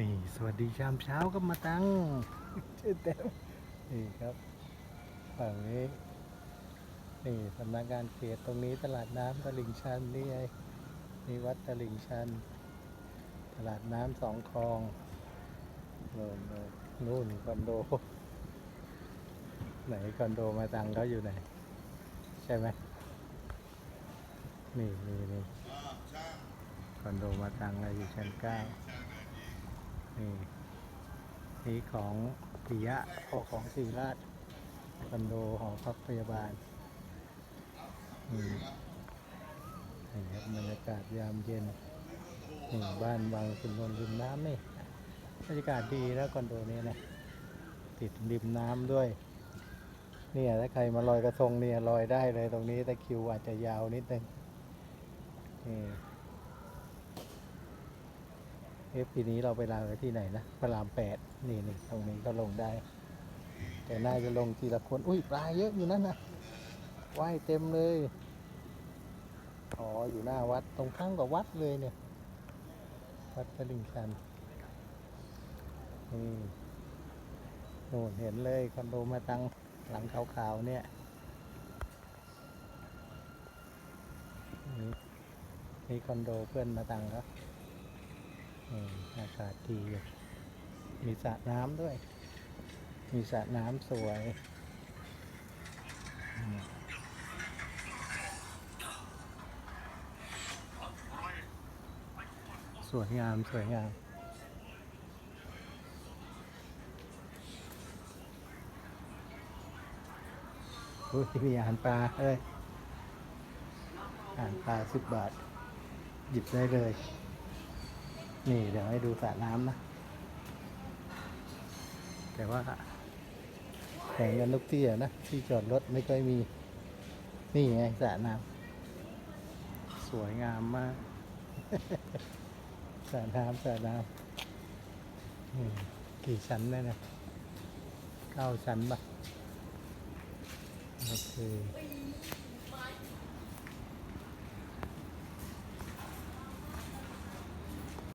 นี่สวัสดีชามเช้าก็มาตั้งชื่อเต็มนี่ครับฝั่งนี้นี่สำนักงานเขตตรงนี้ตลาดน้ำตลิ่งชันนี่ไงนี่วัดตลิ่งชัน ตลาดน้ำสองคลองโน่นโน่นนู่นคอนโด ไหนคอนโดมาตังเขาอยู่ไหน ใช่ไหมนี่นี่นี่คอนโดมาตังเราอยู่ชั้นเก้า นี่นี่ของปิยะอของศรีราชคอนโดหอพักพยาบาลนี่นี่ครับบรรยากาศยามเย็นนี่บ้านบางขุนนนท์ริมน้ำนี่บรรยากาศดีแล้วคอนโดนี้นะติดริมน้ำด้วยเนี่ยถ้าใครมาลอยกระทงเนี่ยลอยได้เลยตรงนี้แต่คิวอาจจะยาวนิดนึงนี่ เอฟปีนี้เราไปลางกันที่ไหนนะพระรามแปดนี่นี่ตรงนี้ก็ลงได้ แต่น่าจะลงทีละคน อุ้ยปลาเยอะอยู่นั่นนะว่ายเต็มเลย อ๋อ อยู่หน้าวัดตรงข้างกับวัดเลยเนี่ย วัดตลิ่งชันนี่โน่นเห็นเลยคอนโดมาตังหลังขาวๆเนี่ยนี่นี่คอนโดเพื่อนมาตังครับ อืมอากาศดีอยู่มีสระน้ำด้วย มีสระน้ำสวยสวยงามสวยงามอุ้ยมีอาหารปลาเอ้ยอาหารปลาสิบบาท หยิบได้เลย นี่เดี๋ยวให้ดูสระน้ำนะ แต่ว่าแข่งกันทุกที่อะนะ ที่จอดรถไม่ค่อยมี นี่ไงสระน้ำสวยงามมากสระน้ำสระน้ำนี่กี่ชั้นได้นะเก้าชั้นปะโอเค